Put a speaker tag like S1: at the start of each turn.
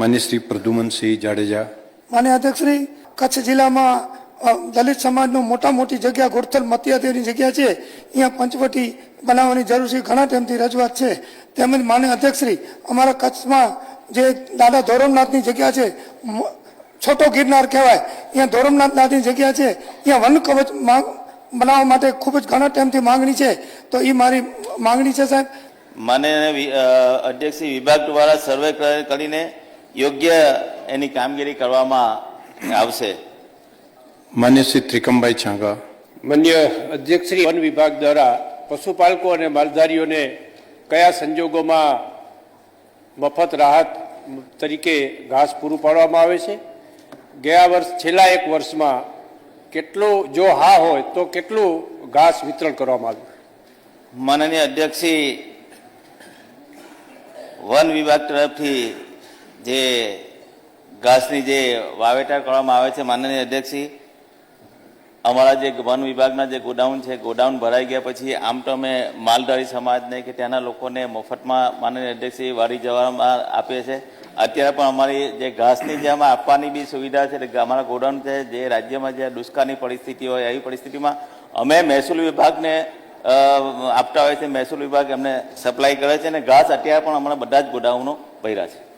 S1: માન્ય શ્રી પ્રદ્યુમનસિંહ જાડેજા.
S2: માન્ય અધ્યક્ષશ્રી કચ્છ જિલ્લામાં દલિત સમાજનો મોટા મોટી જગ્યા ગોરથલ મતિયાદેવની જગ્યા છે. અહીંયા પંચવટી બનાવવાની જરૂર છે ઘણા ટાઈમથી રજૂઆત છે. તેમજ માન્ય અધ્યક્ષશ્રી અમારા કચ્છમાં જે દાદા ધોરમનાથની જગ્યા છે છોટો ગિરનાર કહેવાય. અહીંયા ધોરમનાથનાથની જગ્યા છે. અહીંયા વન કવચ માંગ બનાવવા માટે ખૂબ જ ઘણા ટાઈમથી માંગણી છે. તો એ મારી માંગણી છે સાહેબ.
S3: માન્ય અધ્યક્ષ વિભાગ દ્વારા સર્વે કરીને યોગ્ય એની કામગીરી કરવામાં આવશે.
S1: માન્ય શ્રી ત્રિકમભાઈ છાંગા.
S4: માન્ય અધ્યક્ષશ્રી વન વિભાગ દ્વારા પશુપાલકો અને માલધારીઓને કયા સંજોગોમાં મફત રાહત તરીકે ઘાસ પૂરું પાડવામાં આવે છે? ગયા વર્ષ છેલ્લા એક વર્ષમાં કેટલું જો હા હોય તો કેટલું ઘાસ વિતરણ કરવામાં આવ્યું?
S3: માનનીય અધ્યક્ષ વન વિભાગ તરફથી જે ઘાસની જે વાવેતર કરવામાં આવે છે, માનનીય અધ્યક્ષશ્રી અમારા જે વન વિભાગના જે ગોડાઉન છે, ગોડાઉન ભરાઈ ગયા પછી આમ તો અમે માલધારી સમાજને કે ત્યાંના લોકોને મફતમાં માનનીય અધ્યક્ષશ્રી વાડી જવામાં આપીએ છે અત્યારે પણ અમારી જે ઘાસની જે આમાં આપવાની બી સુવિધા છે અમારા ગોડાઉન છે, જે રાજ્યમાં જે દુષ્કાળની પરિસ્થિતિ હોય એવી પરિસ્થિતિમાં અમે મહેસૂલ વિભાગને આપતા હોય છે મહેસૂલ વિભાગ એમને સપ્લાય કરે છે અને ઘાસ અત્યારે પણ અમારા બધા જ ગોડાઉનો ભર્યા છે.